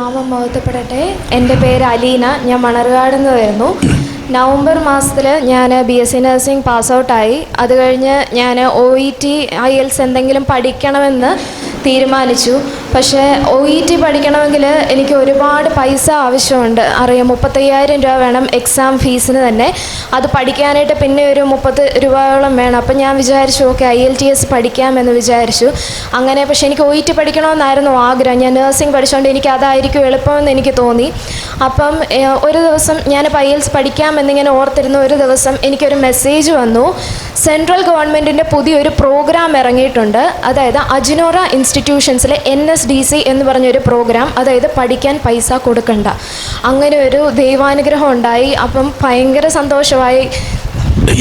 ദൈവതിരുനാമം മഹത്വപ്പെടട്ടെ. എന്റെ പേര് അലീന. ഞാൻ മണർകാട് നിന്ന് വരുന്നു. നവംബർ മാസത്തിൽ ഞാൻ B S C nursing pass ഔട്ടായി അത് കഴിഞ്ഞ് ഞാൻ O E T IELTS എന്തെങ്കിലും പഠിക്കണമെന്ന് തീരുമാനിച്ചു. പക്ഷേ ഒ ഇ ടി പഠിക്കണമെങ്കിൽ എനിക്ക് ഒരുപാട് പൈസ ആവശ്യമുണ്ട്. അറിയാം മുപ്പത്തയ്യായിരം രൂപ വേണം എക്സാം ഫീസിന് തന്നെ. അത് പഠിക്കാനായിട്ട് പിന്നെ ഒരു മുപ്പത് രൂപയോളം വേണം. അപ്പം ഞാൻ വിചാരിച്ചു okay I L T S പഠിക്കാമെന്ന് വിചാരിച്ചു. അങ്ങനെ പക്ഷേ എനിക്ക് ഒ ഇ ടി പഠിക്കണമെന്നായിരുന്നു ആഗ്രഹം. ഞാൻ നേഴ്സിംഗ് പഠിച്ചുകൊണ്ട് എനിക്ക് അതായിരിക്കും എളുപ്പമെന്ന് എനിക്ക് തോന്നി. അപ്പം ഒരു ദിവസം ഞാൻ ഐ എൽസ് പഠിക്കാമെന്നിങ്ങനെ ഓർത്തിരുന്ന ഒരു ദിവസം എനിക്കൊരു മെസ്സേജ് വന്നു. സെൻട്രൽ ഗവൺമെന്റിന്റെ പുതിയൊരു പ്രോഗ്രാം ഇറങ്ങിയിട്ടുണ്ട്. അതായത് അജിനോറ ഇൻസ്റ്റിറ്റ്യൂഷൻസിലെ എൻ എസ് ഡി സി എന്ന് പറഞ്ഞൊരു പ്രോഗ്രാം അതായത് പഠിക്കാൻ പൈസ കൊടുക്കണ്ട. അങ്ങനെ ഒരു ദൈവാനുഗ്രഹം ഉണ്ടായി. അപ്പം ഭയങ്കര സന്തോഷമായി.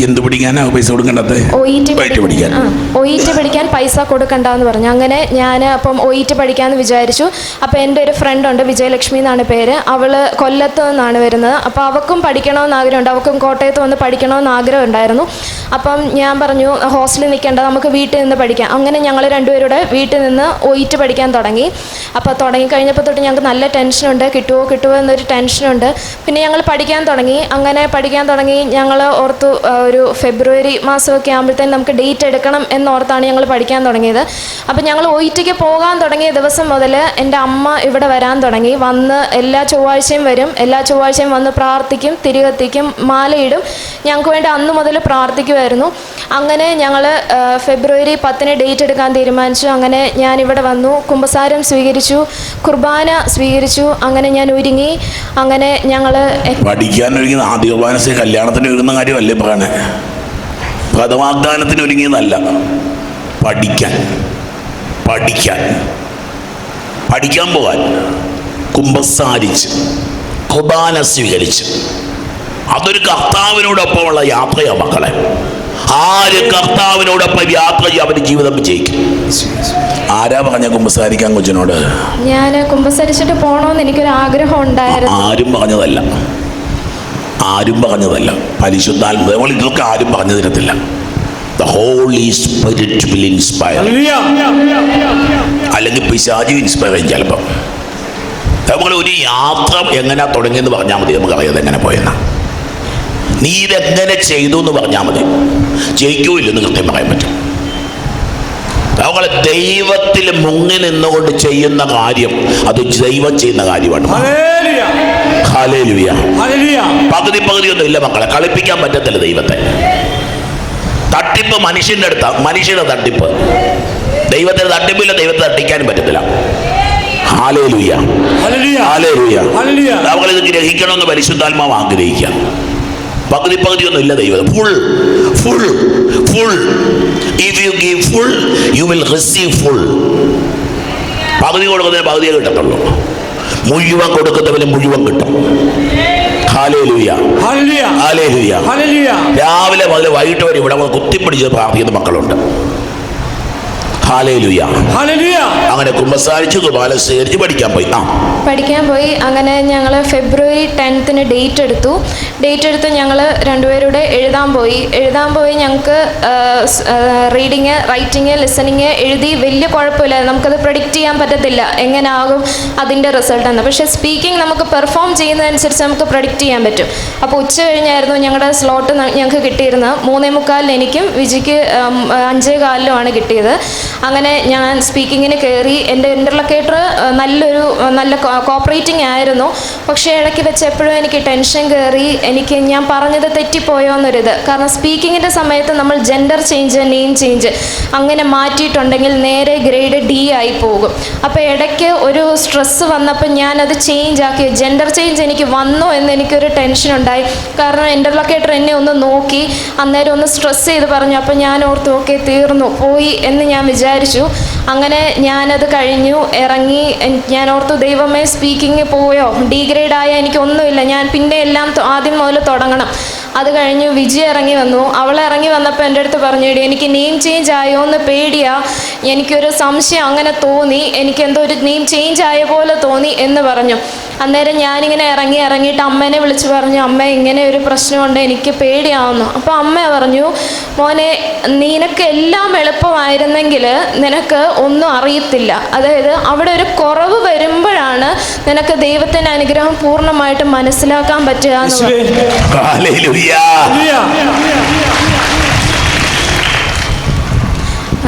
എന്ത് പിടിക്കാനാ പൈസ കൊടുക്കേണ്ടത്? ഒ ഇ ടി വൈറ്റ് പഠിക്കാൻ. ആ ഒ ഇ ടി പഠിക്കാൻ പൈസ കൊടുക്കണ്ടെന്ന് പറഞ്ഞു. അങ്ങനെ ഞാൻ അപ്പം ഒയിറ്റ് ടി പഠിക്കാമെന്ന് വിചാരിച്ചു. അപ്പോൾ എന്റെ ഒരു ഫ്രണ്ട് ഉണ്ട് വിജയലക്ഷ്മി എന്നാണ് പേര്. അവൾ കൊല്ലത്ത് നിന്നാണ് വരുന്നത്. അപ്പോൾ അവൾക്കും പഠിക്കണമെന്ന് ആഗ്രഹമുണ്ട്. അവക്കും കോട്ടയത്ത് വന്ന് പഠിക്കണമെന്ന് ആഗ്രഹം ഉണ്ടായിരുന്നു. അപ്പം ഞാൻ പറഞ്ഞു ഹോസ്റ്റലിൽ നിൽക്കേണ്ട നമുക്ക് വീട്ടിൽ നിന്ന് പഠിക്കാം. അങ്ങനെ ഞങ്ങൾ രണ്ടുപേരുടെ വീട്ടിൽ നിന്ന് ഒയിറ്റ് പഠിക്കാൻ തുടങ്ങി. അപ്പോൾ തുടങ്ങിക്കഴിഞ്ഞപ്പോൾ തൊട്ട് ഞങ്ങൾക്ക് നല്ല ടെൻഷനുണ്ട് കിട്ടുമോ കിട്ടുമോ എന്നൊരു ടെൻഷനുണ്ട് പിന്നെ ഞങ്ങൾ പഠിക്കാൻ തുടങ്ങി. അങ്ങനെ പഠിക്കാൻ തുടങ്ങി ഞങ്ങൾ ഓർത്തു ഒരു ഫെബ്രുവരി മാസമൊക്കെ ആകുമ്പോഴത്തേനും നമുക്ക് ഡേറ്റ് എടുക്കണം എന്നോർത്താണ് ഞങ്ങൾ പഠിക്കാൻ തുടങ്ങിയത്. അപ്പോൾ ഞങ്ങൾ ഒ ഇ പോകാൻ തുടങ്ങിയ ദിവസം മുതൽ എന്റെ അമ്മ ഇവിടെ വരാൻ തുടങ്ങി. വന്ന് എല്ലാ ചൊവ്വാഴ്ചയും വരും. എല്ലാ ചൊവ്വാഴ്ചയും വന്ന് പ്രാർത്ഥിക്കും തിരികെത്തിക്കും മാലയിടും. ഞങ്ങൾക്ക് വേണ്ടി അന്ന് മുതൽ പ്രാർത്ഥിക്കുമായിരുന്നു. അങ്ങനെ ഞങ്ങൾ ഫെബ്രുവരി പത്തിന് ഡേറ്റ് എടുക്കാൻ തീരുമാനിച്ചു. അങ്ങനെ ഞാൻ ഇവിടെ വന്നു. കുമ്പസാരം സ്വീകരിച്ചു. കുർബാന സ്വീകരിച്ചു. അങ്ങനെ ഞാൻ ഒരുങ്ങി. അങ്ങനെ ഞങ്ങൾ പഠിക്കാൻ ഒരുങ്ങുന്ന ആദ്യ കുർബാന കല്യാണത്തിന് ഒരുങ്ങുന്ന കാര്യമല്ലേ പറയണേ പദവാഗ്ദാനത്തിന് ഒരുങ്ങിയതല്ല പഠിക്കാൻ. പഠിക്കാൻ. പഠിക്കാൻ പോകാൻ. കുംഭസാരിച്ച് കുർബാന സ്വീകരിച്ച്. അതൊരു കർത്താവിനോടൊപ്പമുള്ള യാത്രയാണ് മക്കളെ. ആര് കർത്താവിനോടൊപ്പം യാത്ര ചെയ്യും അവന്റെ ജീവിതം വിജയിക്കും. ആരാ പറഞ്ഞ കുമ്പസാരിക്കാൻ കൊച്ചിനോട്? ഞാൻ കുമ്പസരിച്ചിട്ട് പോണോന്ന് എനിക്കൊരു ആഗ്രഹം ഉണ്ടായിരുന്നു. ആരും പറഞ്ഞതല്ല. ആരും പറഞ്ഞതല്ല. പരിശുദ്ധാത്മ നമ്മൾ ഇതൊക്കെ ആരും പറഞ്ഞു തരത്തില്ല the Holy Spirit will inspire അല്ലെങ്കിൽ പിശാജി ഇൻസ്പയർ ചെയ്യും ചിലപ്പം. നമ്മൾ ഒരു യാത്ര എങ്ങനെ തുടങ്ങിയെന്ന് പറഞ്ഞാൽ മതി. നമുക്ക് അറിയാതെ എങ്ങനെ പോയെന്നാ. നീ ഇതെങ്ങനെ ചെയ്തു എന്ന് പറഞ്ഞാൽ മതി. ജയിക്കൂ ഇല്ലെന്ന് കൃത്യം പറയാൻ പറ്റും. നമ്മൾ ദൈവത്തിൽ മുങ്ങി നിന്നുകൊണ്ട് ചെയ്യുന്ന കാര്യം അത് ദൈവം ചെയ്യുന്ന കാര്യമാണ്. ഹാലേലുയ പകുതി ഒന്നും ഇല്ല മക്കളെ. കളിപ്പിക്കാൻ പറ്റത്തില്ല ദൈവത്തെ. തട്ടിപ്പ് മനുഷ്യന്റെ അടുത്ത മനുഷ്യരുടെ തട്ടിപ്പ്. ദൈവത്തിന് തട്ടിപ്പില്ല ദൈവത്തെ തട്ടിക്കാനും പറ്റത്തില്ല. ഹാലേലുയ ഗ്രഹിക്കണമെന്ന് പരിശുദ്ധാത്മാവ് ആഗ്രഹിക്കാം. പകുതി പകുതി ഒന്നും ഇല്ല ദൈവം. Full full full if you give full you will receive full പകുതി കൊടുക്കുന്നതിന് പകുതിയെ കിട്ടത്തുള്ളൂ. മുഴുവൻ കൊടുക്കുന്നവന് മുഴുവൻ കിട്ടും. രാവിലെ മുതൽ വൈകിട്ട് വരെ ഇവിടെ കുത്തിപ്പിടിച്ച് പ്രാർത്ഥിക്കുന്ന മക്കളുണ്ട്. അങ്ങനെ കുമ്പസാരിച്ച് കുർബാന സ്വീകരിച്ച് പഠിക്കാൻ പോയി. ആ. പഠിക്കാൻ പോയി. അങ്ങനെ ഞങ്ങൾ ഫെബ്രുവരി ടെൻത്തിന് ഡേറ്റ് എടുത്തു. ഡേറ്റ് എടുത്ത് ഞങ്ങൾ രണ്ടുപേരുടെ എഴുതാൻ പോയി. എഴുതാൻ പോയി ഞങ്ങൾക്ക് റീഡിങ് റൈറ്റിങ് ലിസണിങ് എഴുതി വലിയ കുഴപ്പമില്ല നമുക്കത് പ്രൊഡിക്റ്റ് ചെയ്യാൻ പറ്റത്തില്ല. എങ്ങനെയാകും അതിന്റെ റിസൾട്ട് എന്ന്. പക്ഷേ സ്പീക്കിംഗ് നമുക്ക് പെർഫോം ചെയ്യുന്നതനുസരിച്ച് നമുക്ക് പ്രൊഡിക്റ്റ് ചെയ്യാൻ പറ്റും. അപ്പോൾ ഉച്ച കഴിഞ്ഞായിരുന്നു ഞങ്ങളുടെ സ്ലോട്ട് ഞങ്ങൾക്ക് കിട്ടിയിരുന്നത്. മൂന്നേ മുക്കാലിന് എനിക്കും വിജിക്ക് അഞ്ചേ കാലിലുമാണ് കിട്ടിയത്. അങ്ങനെ ഞാൻ സ്പീക്കിങ്ങിന് കയറി എന്റെ ഇന്റർലൊക്കേറ്റർ നല്ലൊരു നല്ല കോപ്പറേറ്റിംഗ് ആയിരുന്നു. പക്ഷേ ഇടയ്ക്ക് വെച്ച് എപ്പോഴും എനിക്ക് ടെൻഷൻ കയറി എനിക്ക് ഞാൻ പറഞ്ഞത് തെറ്റിപ്പോയോ എന്നൊരിത്. കാരണം സ്പീക്കിങ്ങിന്റെ സമയത്ത് നമ്മൾ ജെൻഡർ ചേഞ്ച് നെയിം ചേഞ്ച് അങ്ങനെ മാറ്റിയിട്ടുണ്ടെങ്കിൽ നേരെ ഗ്രേഡ് ഡി ആയി പോകും. അപ്പോൾ ഇടയ്ക്ക് ഒരു സ്ട്രെസ്സ് വന്നപ്പോൾ ഞാനത് ചേഞ്ച് ആക്കി. ജെൻഡർ ചേഞ്ച് എനിക്ക് വന്നോ എന്ന് എനിക്കൊരു ടെൻഷൻ ഉണ്ടായി. കാരണം ഇന്റർലൊക്കേറ്റർ എന്നെ ഒന്ന് നോക്കി അന്നേരം ഒന്ന് സ്ട്രെസ് ചെയ്ത് പറഞ്ഞു. അപ്പോൾ ഞാൻ ഓർത്തു ഓക്കെ തീർന്നു പോയി എന്ന് ഞാൻ വിചാരിച്ചു. അങ്ങനെ ഞാനത് കഴിഞ്ഞു ഇറങ്ങി ഞാൻ ഓർത്തു ദൈവമേ സ്പീക്കിങ് പോയോ? ഡീഗ്രേഡായ എനിക്കൊന്നുമില്ല ഞാൻ പിന്നെ എല്ലാം ആദ്യം മുതൽ തുടങ്ങണം. അത് കഴിഞ്ഞ് വിജി ഇറങ്ങി വന്നു. അവൾ ഇറങ്ങി വന്നപ്പോൾ എന്റെ അടുത്ത് പറഞ്ഞു "എടീ, എനിക്ക് നെയിം ചേഞ്ച് ആയോ എന്ന് പേടിയാ. എനിക്കൊരു സംശയം അങ്ങനെ തോന്നി. എനിക്ക് എന്തോ ഒരു നെയിം ചേഞ്ച് ആയ പോലെ തോന്നി എന്ന് പറഞ്ഞു. അന്നേരം ഞാനിങ്ങനെ ഇറങ്ങി ഇറങ്ങിയിട്ട് അമ്മേനെ വിളിച്ച് പറഞ്ഞു അമ്മ ഇങ്ങനെ ഒരു പ്രശ്നമുണ്ട്. എനിക്ക് പേടിയാവുന്നു. അപ്പോൾ അമ്മ പറഞ്ഞു മോനെ നിനക്ക് എല്ലാം എളുപ്പമായിരുന്നെങ്കിൽ നിനക്ക് ഒന്നും അറിയത്തില്ല. അതായത് അവിടെ ഒരു കുറവ് വരുമ്പോഴാണ് നിനക്ക് ദൈവത്തിന്റെ അനുഗ്രഹം പൂർണമായിട്ട് മനസ്സിലാക്കാൻ പറ്റുക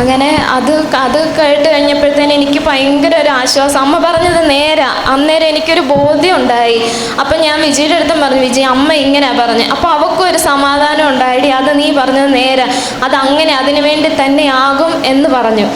അങ്ങനെ അത് അത് കേട്ട് കഴിഞ്ഞപ്പോഴത്തേന് എനിക്ക് ഭയങ്കര ഒരു ആശ്വാസം. അമ്മ പറഞ്ഞത് നേരെ. അന്നേരം എനിക്കൊരു ബോധ്യം ഉണ്ടായി അപ്പം ഞാൻ വിജയുടെ അടുത്തും പറഞ്ഞു വിജയ് അമ്മ ഇങ്ങനെയാ പറഞ്ഞു. അപ്പം അവൾക്കും ഒരു സമാധാനം ഉണ്ടായി അത് നീ പറഞ്ഞത് നേരെ. അത് അങ്ങനെ അതിനു വേണ്ടി തന്നെ ആകും എന്ന് പറഞ്ഞു.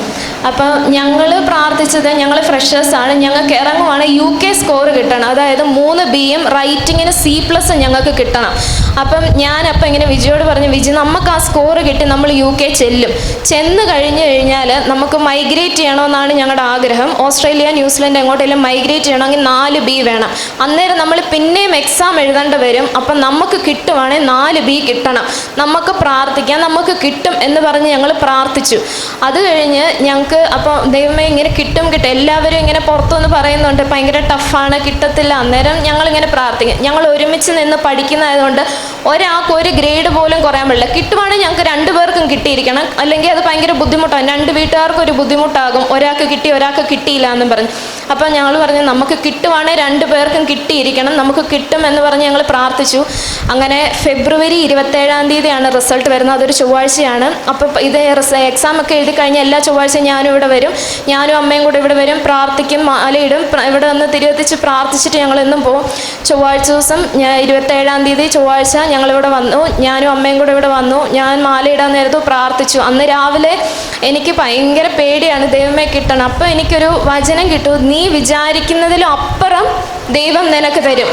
അപ്പം ഞങ്ങൾ പ്രാർത്ഥിച്ചത് ഞങ്ങൾ ഫ്രഷേഴ്സാണ് ഞങ്ങൾക്ക് ഇറങ്ങുവാണ് യു കെ സ്കോർ കിട്ടണം. അതായത് മൂന്ന് ബിയും റൈറ്റിങ്ങിന് സി പ്ലസ് ഞങ്ങൾക്ക് കിട്ടണം. അപ്പം ഞാൻ അപ്പം ഇങ്ങനെ വിജയോട് പറഞ്ഞു വിജി നമുക്ക് ആ സ്കോർ കിട്ടി നമ്മൾ യു കെ ചെല്ലും. ചെന്ന് കഴിഞ്ഞ് കഴിഞ്ഞാൽ നമുക്ക് മൈഗ്രേറ്റ് ചെയ്യണമെന്നാണ് ഞങ്ങളുടെ ആഗ്രഹം. ഓസ്ട്രേലിയ ന്യൂസിലൻഡ് എങ്ങോട്ടെങ്കിലും മൈഗ്രേറ്റ് ചെയ്യണമെങ്കിൽ നാല് ബി വേണം. അന്നേരം നമ്മൾ പിന്നെയും എക്സാം എഴുതേണ്ടി വരും. അപ്പം നമുക്ക് കിട്ടുവാണെങ്കിൽ നാല് ബി കിട്ടണം. നമുക്ക് പ്രാർത്ഥിക്കാം നമുക്ക് കിട്ടും എന്ന് പറഞ്ഞ് ഞങ്ങൾ പ്രാർത്ഥിച്ചു. അത് കഴിഞ്ഞ് ഞങ്ങൾക്ക് അപ്പോൾ ദൈവമേ ഇങ്ങനെ കിട്ടും കിട്ടും. എല്ലാവരും ഇങ്ങനെ പുറത്തുനിന്ന് പറയുന്നുണ്ട് ഭയങ്കര ടഫാണ് കിട്ടത്തില്ല. അന്നേരം ഞങ്ങളിങ്ങനെ പ്രാർത്ഥിക്കും. ഞങ്ങൾ ഒരുമിച്ച് നിന്ന് പഠിക്കുന്നതായതുകൊണ്ട് ഒരാൾക്ക് ഒരു ഗ്രേഡ് പോലും കുറയാൻ പാടില്ല കിട്ടുവാണെങ്കിൽ ഞങ്ങൾക്ക് രണ്ടുപേർക്കും കിട്ടിയിരിക്കണം. അല്ലെങ്കിൽ അത് ഭയങ്കര ബുദ്ധിമുട്ടാണ്. രണ്ട് വീട്ടുകാർക്കും ഒരു ബുദ്ധിമുട്ടാകും. ഒരാൾക്ക് കിട്ടി ഒരാൾക്ക് കിട്ടിയില്ല എന്നും പറഞ്ഞു. അപ്പം ഞങ്ങൾ പറഞ്ഞു നമുക്ക് കിട്ടുവാണെങ്കിൽ രണ്ട് പേർക്കും കിട്ടിയിരിക്കണം. നമുക്ക് കിട്ടും എന്ന് പറഞ്ഞ് ഞങ്ങൾ പ്രാർത്ഥിച്ചു. അങ്ങനെ ഫെബ്രുവരി ഇരുപത്തേഴാം തീയതിയാണ് റിസൾട്ട് വരുന്നത്. അതൊരു ചൊവ്വാഴ്ചയാണ്. അപ്പോൾ ഇത് എക്സാം ഒക്കെ എഴുതി കഴിഞ്ഞ് എല്ലാ ചൊവ്വാഴ്ചയും ഞാനും ഇവിടെ വരും. ഞാനും അമ്മയും കൂടെ ഇവിടെ വരും. പ്രാർത്ഥിക്കും മാലയിടും. ഇവിടെ വന്ന് തിരുവത്തിച്ച് പ്രാർത്ഥിച്ചിട്ട് ഞങ്ങൾ എന്നും പോകും ചൊവ്വാഴ്ച ദിവസം ഇരുപത്തേഴാം തീയതി ചൊവ്വാഴ്ച ഞങ്ങളിവിടെ വന്നു. ഞാനും അമ്മയും കൂടെ ഇവിടെ വന്നു. ഞാൻ മാലയിടാൻ നേരത്തു പ്രാർത്ഥിച്ചു. അന്ന് രാവിലെ എനിക്ക് ഭയങ്കര പേടിയാണ്. ദൈവമേ കിട്ടണം. അപ്പോൾ എനിക്കൊരു വചനം കിട്ടും. നീ വിചാരിക്കുന്നതിലും അപ്പുറം ദൈവം നിനക്ക് തരും.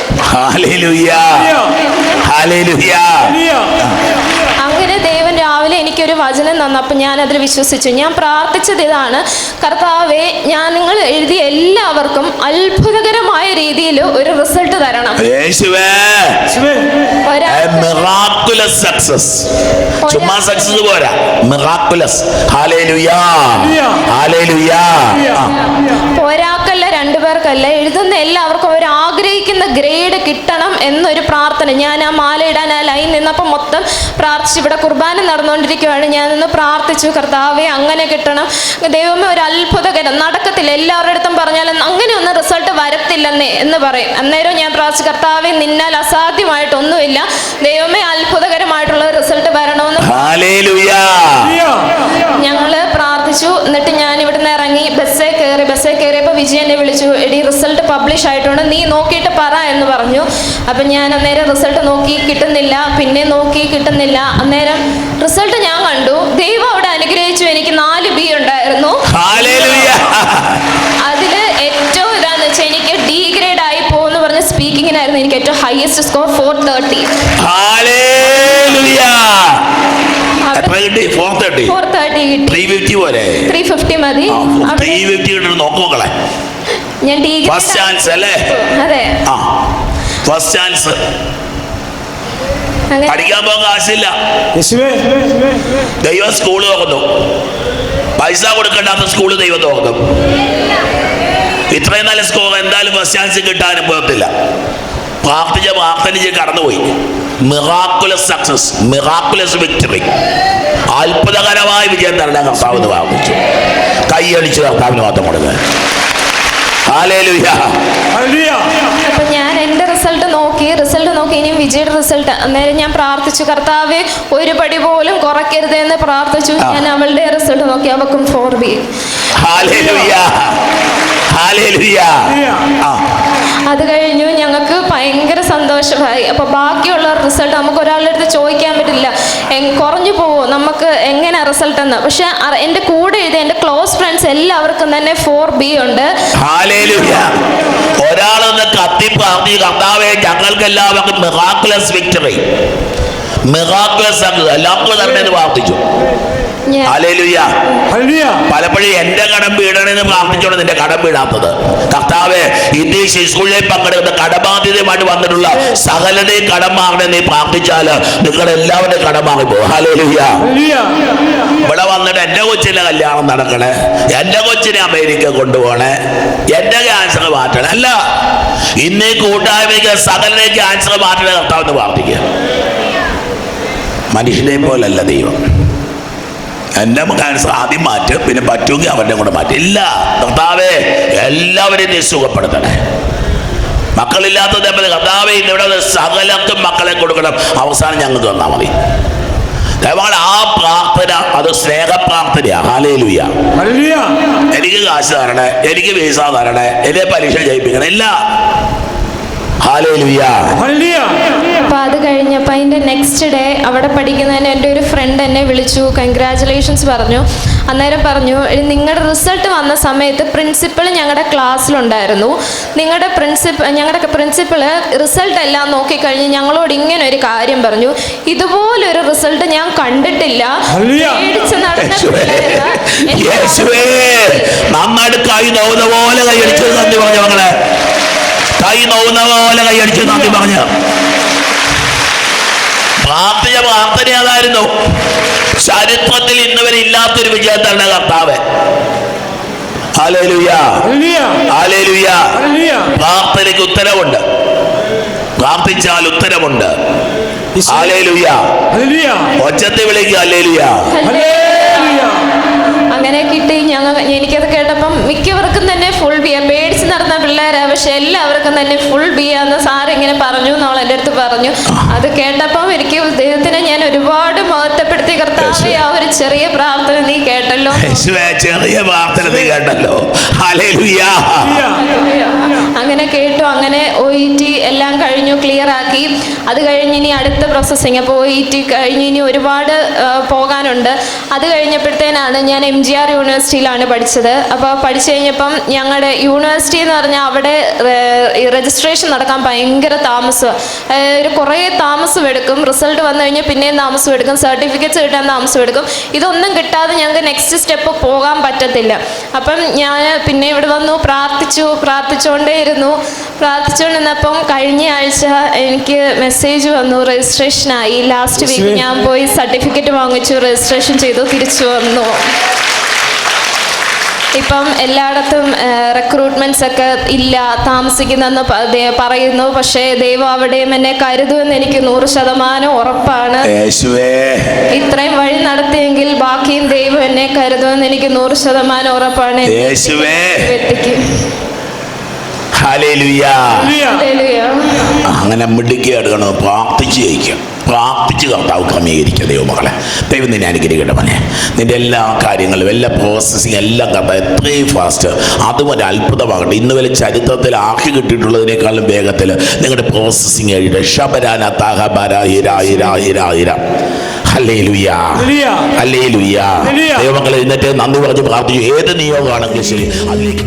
അങ്ങനെ ദൈവം രാവിലെ എനിക്കൊരു വചനം തന്നു. അപ്പം ഞാൻ അതിൽ വിശ്വസിച്ചു. ഞാൻ പ്രാർത്ഥിച്ചത് ഇതാണ്. കർത്താവെ ഞാൻ നിങ്ങൾ എഴുതിയ എല്ലാവർക്കും അത്ഭുതകരമായ രീതിയിൽ ഒരു റിസൾട്ട് തരണം. യേശുവേ യേശുവേ ഒരാ മിറാക്കുലസ് സക്സസ് ചുമ്മാ സക്സസ് പോരാ. മിറാക്കുലസ് ഹാലേലുയാ ഹാലേലുയാ ആ. അപ്പോൾ ഒരാൾക്കല്ല രണ്ടുപേർക്കല്ല എഴുതുന്ന എല്ലാവർക്കും ആഗ്രഹിക്കുന്ന ഗ്രേഡ് കിട്ടണം എന്നൊരു പ്രാർത്ഥന. ഞാൻ ആ മാലയിടാൻ ആ ലൈൻ നിന്നപ്പോൾ മൊത്തം പ്രാർത്ഥിച്ചു ഇവിടെ കുർബാന നടന്നുകൊണ്ടിരിക്കുകയാണ് ഞാൻ നിന്ന് പ്രാർത്ഥിച്ചു കർത്താവെ അങ്ങനെ കിട്ടണം. ദൈവമേ ഒരു അത്ഭുതകരം. നടക്കത്തില്ല. എല്ലാവരുടെ അടുത്തും പറഞ്ഞാലും അങ്ങനെ ഒന്നും റിസൾട്ട് വരത്തില്ലെന്നേ എന്ന് പറയും. അന്നേരം ഞാൻ പ്രാർത്ഥിച്ചു കർത്താവെ നിന്നാൽ അസാധ്യമായിട്ടൊന്നുമില്ല. ദൈവമേ അത്ഭുതകരമായിട്ടുള്ള റിസൾട്ട് വരണമെന്ന് ഹാലേലുയാ. പ്രാർത്ഥിച്ചു എന്നിട്ട് ഞാൻ ഇവിടുന്ന് ഇറങ്ങി ബസ്സേ കയറി ബസ്സേ കയറിയപ്പോൾ വിജയ് എന്നെ വിളിച്ചു. എടി റിസൾട്ട് പബ്ലിഷ് ആയിട്ടുണ്ട്. നീ നോക്കിയിട്ട് പറ എന്ന് പറഞ്ഞു. അപ്പം ഞാൻ അന്നേരം റിസൾട്ട് നോക്കി കിട്ടുന്നില്ല. പിന്നെ നോക്കി കിട്ടുന്നില്ല. അന്നേരം റിസൾട്ട് ഞാൻ കണ്ടു. ദൈവം അവിടെ അനുഗ്രഹിച്ചു. എനിക്ക് നാല് ബി ഉണ്ടായിരുന്നു. അതിൽ അതിൽ ഏറ്റവും ഇതാന്ന് വെച്ചാൽ എനിക്ക് ഡി ഗ്രേഡ് ആയി പോകുന്നു പറഞ്ഞ സ്പീക്കിങ്ങിനായിരുന്നു എനിക്ക് ഏറ്റവും ഹയസ്റ്റ് സ്കോർ ഫോർ തേർട്ടി എത്ര കിട്ടി ഫോർ തേർട്ടി ഫോർ തേർട്ടി കിട്ടി. ത്രീ ഫിഫ്റ്റി പോലെ. ത്രീ ഫിഫ്റ്റി മതി. അവിടെ ത്രീ ഫിഫ്റ്റി കിട്ടുന്നു നോക്കു മക്കളെ. ഞാൻ ഡി ഫസ്റ്റ് ചാൻസ് അല്ലേ? അതെ. ആ ഫസ്റ്റ് ചാൻസ് പഠിക്കാൻ പോകാൻ കാശില്ല. യേശുവേ. ദൈവം സ്കൂൾ തുറന്നു. പൈസ കൊടുക്കേണ്ടാത്ത സ്കൂൾ ദൈവം തുറക്കും ഇത്രയും നല്ല സ്കോർ എന്തായാലും ഫസ്റ്റ് ചാൻസ് കിട്ടാനും പോകത്തില്ല പ്രാർത്ഥിച്ച പ്രാർത്ഥനിച്ച് കടന്നുപോയി. മിറാക്കുലസ് സക്സസ് മിറാക്കുലസ് വിക്ടറി അത്ഭുതകരമായ വിജയം തരണം കർത്താവ് എന്ന് പ്രാർത്ഥിച്ചു. കൈയടിച്ച് കർത്താവിന് മാത്രം കൊടുക്കുക. അപ്പൊ ഞാൻ എന്റെ റിസൾട്ട് നോക്കി റിസൾട്ട് നോക്കി ഇനിയും വിജയുടെ റിസൾട്ട് അന്നേരം ഞാൻ പ്രാർത്ഥിച്ചു കർത്താവ് ഒരു പടി പോലും കുറയ്ക്കരുത് എന്ന് പ്രാർത്ഥിച്ചു. ഞാൻ അവളുടെ റിസൾട്ട് നോക്കി അവക്കും ഫോർ ബി ആ. അത് കഴിഞ്ഞു. ഞങ്ങൾക്ക് ഭയങ്കര സന്തോഷമായി. അപ്പോൾ ബാക്കിയുള്ള റിസൾട്ട് നമുക്ക് ഒരാളുടെ അടുത്ത് ചോദിക്കാൻ പറ്റില്ല. കുറഞ്ഞു പോവോ? നമുക്ക് എങ്ങനെ റിസൾട്ട് എന്ന്? പക്ഷെ എന്റെ കൂടെ എഴുതിയ എന്റെ ക്ലോസ് ഫ്രണ്ട്സ് എല്ലാവർക്കും തന്നെ ഫോർ ബി ഉണ്ട്. ഒരാളൊന്ന് കത്തി പറഞ്ഞു കർത്താവെ ഞങ്ങൾക്ക് എല്ലാവർക്കും മിറാക്കുലസ് വിക്ടറി മിറാക്കുലസ് എല്ലാവർക്കും തന്നെ പ്രാർത്ഥിച്ചു. പലപ്പോഴും എന്റെ കടം വീടണെന്ന് പ്രാർത്ഥിച്ചോണ്ട് നിന്റെ കടം വീടാത്തത് കർത്താവ് ഇന്ത്യ ശിശുക്കളിലെ പങ്കെടുക്കുന്ന കടബാധ്യതയുമായിട്ട് വന്നിട്ടുള്ള സകലതയും കടം മാറണേ നീ പ്രാർത്ഥിച്ചാൽ നിങ്ങളുടെ എല്ലാവരുടെ കടം മാറിപ്പോ ഹാലേലുയ ഹല്ലേലൂയ ഇവിടെ വന്നിട്ട് എന്റെ കൊച്ചിന്റെ കല്യാണം നടക്കണേ. എന്റെ കൊച്ചിനെ അമേരിക്ക കൊണ്ടുപോകണേ. എന്റെ ക്യാൻസർ മാറ്റണേ. അല്ല ഇന്ന് ഈ കൂട്ടായ്മയ്ക്ക് സകലനെ ക്യാൻസർ മാറ്റണേ കർത്താവെന്ന് പ്രാർത്ഥിക്കുക. മനുഷ്യനെ പോലല്ല ദൈവം. എന്റെ ക്യാൻസർ ആദ്യം മാറ്റും പിന്നെ പറ്റുമെങ്കിൽ അവരുടെ കൂടെ മാറ്റും. ഇല്ല കർത്താവേ എല്ലാവരെയും നീ സുഖപ്പെടുത്തണേ. മക്കളില്ലാത്ത ദമ്പതി കർത്താവെ ഇവിടെ സകലർക്കും മക്കളെ കൊടുക്കണം. അവസാനം ഞങ്ങൾക്ക് തന്നാൽ മതി. ദയവാണ് ആ പ്രാർത്ഥന അത് സ്നേഹപ്രാർത്ഥനയാണ് ഹാലേലുയ എനിക്ക് കാശ് തരണേ എനിക്ക് വീസ തരണേ എന്നെ പരീക്ഷ ജയിപ്പിക്കണേ. ഇല്ല. ഹല്ലേലൂയ. അപ്പോൾ അത് കഴിഞ്ഞപ്പോൾ അതിന്റെ നെക്സ്റ്റ് ഡേ അവിടെ പഠിക്കുന്നതിന് എന്റെ ഒരു ഫ്രണ്ട് എന്നെ വിളിച്ചു കൺഗ്രാചുലേഷൻസ് പറഞ്ഞു. അന്നേരം പറഞ്ഞു നിങ്ങളുടെ റിസൾട്ട് വന്ന സമയത്ത് പ്രിൻസിപ്പൾ ഞങ്ങളുടെ ക്ലാസ്സിലുണ്ടായിരുന്നു നിങ്ങളുടെ പ്രിൻസിപ്പൽ ഞങ്ങളുടെ പ്രിൻസിപ്പൾ റിസൾട്ട് എല്ലാം നോക്കിക്കഴിഞ്ഞ് ഞങ്ങളോട് ഇങ്ങനെ ഒരു കാര്യം പറഞ്ഞു. ഇതുപോലൊരു റിസൾട്ട് ഞാൻ കണ്ടിട്ടില്ല. പേടിച്ച് നടന്ന പോലെ കൈയടിച്ച് നന്ദി പറഞ്ഞു മകളെ കൈ നോവുന്ന പോലെ കൈയടിച്ച് നന്ദി പറഞ്ഞു. പ്രാർത്ഥന പ്രാർത്ഥന അതായിരുന്നു ചരിത്രത്തിൽ ഇന്ന് വരെ ഇല്ലാത്തൊരു വിജയത്താണ് കർത്താവ്. പ്രാർത്ഥനയ്ക്ക് ഉത്തരവുണ്ട്. പ്രാർത്ഥിച്ചാൽ ഉത്തരവുണ്ട്. ഒച്ചത്തെ വിളിക്കുക അങ്ങനെ കിട്ടി. ഞങ്ങൾ എനിക്കത് കേട്ടപ്പം മിക്കവർക്കും പറഞ്ഞു. അത് കേട്ടപ്പം എനിക്ക് ദൈവത്തിനെ ഞാൻ ഒരുപാട് മഹത്വപ്പെടുത്തി. കർത്താവെ ആ ഒരു ചെറിയ പ്രാർത്ഥന നീ കേട്ടല്ലോ. യേശുവേ ചെറിയ പ്രാർത്ഥന നീ കേട്ടല്ലോ. അങ്ങനെ കേട്ടു അങ്ങനെ ഒ ഇ ടി എല്ലാം കഴിഞ്ഞു ക്ലിയർ ആക്കി. അത് കഴിഞ്ഞ് ഇനി അടുത്ത പ്രോസസ്സിങ് അപ്പോൾ ഒ ഇ ടി കഴിഞ്ഞ് ഇനി ഒരുപാട് പോകാനുണ്ട്. അത് കഴിഞ്ഞപ്പോഴത്തേനാണ് ഞാൻ എം ജി ആർ യൂണിവേഴ്സിറ്റിയിലാണ് പഠിച്ചത്. അപ്പോൾ പഠിച്ചു കഴിഞ്ഞപ്പം ഞങ്ങളുടെ യൂണിവേഴ്സിറ്റി എന്ന് പറഞ്ഞാൽ അവിടെ രജിസ്ട്രേഷൻ നടക്കാൻ ഭയങ്കര താമസം. ഒരു കുറേ താമസം എടുക്കും. റിസൾട്ട് വന്നു കഴിഞ്ഞാൽ പിന്നെയും താമസം എടുക്കും. സർട്ടിഫിക്കറ്റ്സ് കിട്ടാൻ താമസം എടുക്കും. ഇതൊന്നും കിട്ടാതെ ഞങ്ങൾക്ക് നെക്സ്റ്റ് സ്റ്റെപ്പ് പോകാൻ പറ്റത്തില്ല. അപ്പം ഞാൻ പിന്നെ ഇവിടെ വന്നു പ്രാർത്ഥിച്ചു. പ്രാർത്ഥിച്ചുകൊണ്ടേയിരുന്നു പ്രാർത്ഥിച്ചുകൊണ്ടിരുന്നപ്പം കഴിഞ്ഞ ആഴ്ച എനിക്ക് മെസ്സേജ് വന്നു. രജിസ്ട്രേഷൻ ആയി. ലാസ്റ്റ് വീക്ക് ഞാൻ പോയി സർട്ടിഫിക്കറ്റ് വാങ്ങിച്ചു. രജിസ്ട്രേഷൻ ചെയ്തു. തിരിച്ചു വന്നു. ഇപ്പം എല്ലായിടത്തും റിക്രൂട്ട്മെന്റ്സ് ഒക്കെ ഇല്ല. താമസിക്കുന്നെന്ന് പറയുന്നു. പക്ഷേ ദൈവം അവിടെയും എന്നെ കരുതുമെന്ന് എനിക്ക് നൂറ് ശതമാനം ഉറപ്പാണ്. ഇത്രയും വഴി നടത്തിയെങ്കിൽ ബാക്കിയും ദൈവം എന്നെ കരുതുമെന്ന് എനിക്ക് നൂറ് ശതമാനം ഉറപ്പാണ്. എത്തിക്കും. അങ്ങനെ മിടുക്കി എടുക്കണം പ്രാർത്ഥിച്ച് ജയിക്കുക പ്രാർത്ഥിച്ച് കർത്താവ് ക്രമീകരിക്കുക ദൈവമകളെ ദൈവം നിന്നെ അനുഗ്രഹിക്കട്ടെ മനെ. നിന്റെ എല്ലാ കാര്യങ്ങളും എല്ലാ പ്രോസസ്സിങ് എല്ലാം കർത്താവ് എത്രയും ഫാസ്റ്റ് അതും ഒരു അത്ഭുതമാകട്ടെ. ഇന്ന് വരെ ചരിത്രത്തിൽ ആക്കി കിട്ടിയിട്ടുള്ളതിനേക്കാളും വേഗത്തിൽ നിങ്ങളുടെ പ്രോസസ്സിങ് എഴുതി ഷബരാന താഹബര ഹിര ഹിര ഹിര ഹിര. ദൈവമക്കളെ എന്നിട്ട് നന്ദി പറഞ്ഞ് പ്രാർത്ഥിച്ചു. ഏത് നിയോഗമാണെങ്കിലും ശരി അതിലേക്ക്